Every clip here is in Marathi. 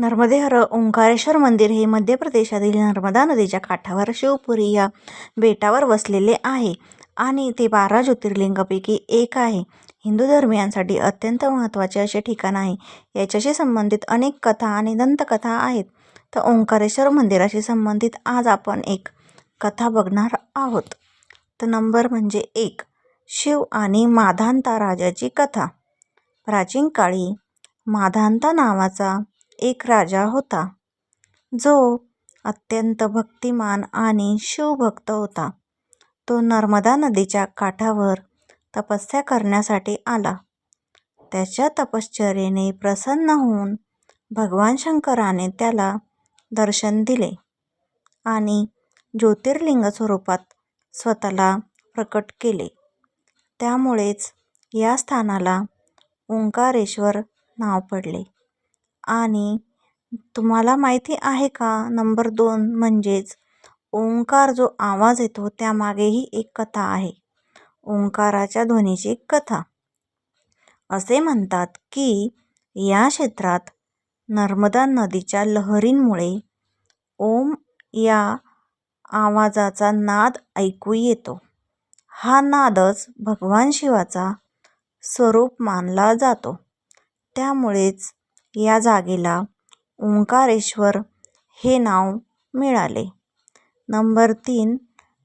नर्मदेहर ओंकारेश्वर मंदिर हे मध्य प्रदेशातील नर्मदा नदीच्या काठावर शिवपुरी या बेटावर वसलेले आहे आणि ते बारा ज्योतिर्लिंगापैकी एक आहे. हिंदू धर्मियांसाठी अत्यंत महत्त्वाचे असे ठिकाण आहे. याच्याशी संबंधित अनेक कथा आणि दंतकथा आहेत. तर ओंकारेश्वर मंदिराशी संबंधित आज आपण एक कथा बघणार आहोत. तर नंबर म्हणजे एक शिव आणि माधांता राजाची कथा. प्राचीन काळी माधांता नावाचा एक राजा होता जो अत्यंत भक्तिमान आणि शिवभक्त होता. तो नर्मदा नदीच्या काठावर तपस्या करण्यासाठी आला. त्याच्या तपश्चर्येने प्रसन्न होऊन भगवान शंकराने त्याला दर्शन दिले आणि ज्योतिर्लिंग स्वरूपात स्वतःला प्रकट केले. त्यामुळेच या स्थानाला ओंकारेश्वर नाव पडले. आणि तुम्हाला माहिती आहे का नंबर दोन म्हणजेच ओंकार जो आवाज येतो त्यामागेही एक कथा आहे. ओंकाराच्या ध्वनीची कथा. असे म्हणतात की या क्षेत्रात नर्मदा नदीच्या लहरींमुळे ओम या आवाजाचा नाद ऐकू येतो. हा नादच भगवान शिवाचा स्वरूप मानला जातो. त्यामुळेच या जागेला ओंकारेश्वर हे नाव मिळाले. नंबर तीन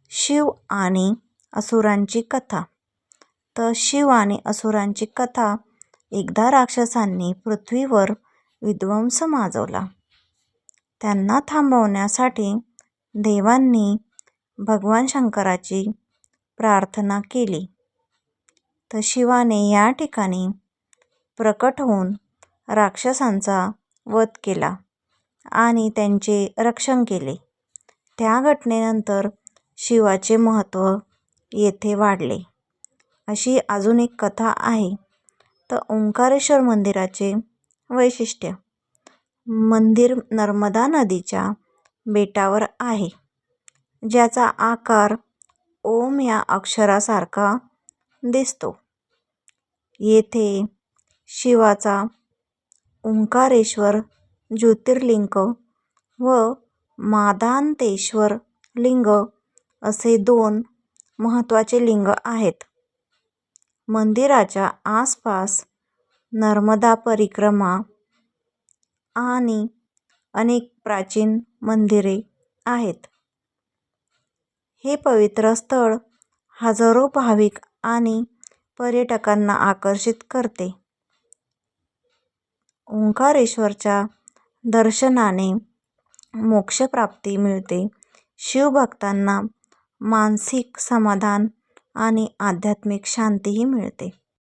शिव आणि असुरांची कथा. तर शिव आणि असुरांची कथा एकदा राक्षसांनी पृथ्वीवर विध्वंस माजवला. त्यांना थांबवण्यासाठी देवांनी भगवान शंकराची प्रार्थना केली. तर शिवाने या ठिकाणी प्रकट होऊन राक्षसांचा वध केला आणि त्यांचे रक्षण केले. त्या घटनेनंतर शिवाचे महत्त्व येथे वाढले. अशी अजून एक कथा आहे. तर ओंकारेश्वर मंदिराचे वैशिष्ट्य. मंदिर नर्मदा नदीच्या बेटावर आहे. ज्याचा आकार ओम या अक्षरासारखा दिसतो. येथे शिवाचा ओंकारेश्वर ज्योतिर्लिंग व मादांतेश्वर लिंग असे दोन महत्त्वाचे लिंग आहेत. मंदिराच्या आसपास नर्मदा परिक्रमा आणि अनेक प्राचीन मंदिरे आहेत. हे पवित्र स्थळ हजारो भाविक आणि पर्यटकांना आकर्षित करते. ओंकारेश्वरच्या दर्शनाने मोक्षप्राप्ती मिळते. शिवभक्तांना मानसिक समाधान आणि आध्यात्मिक शांतीही मिळते.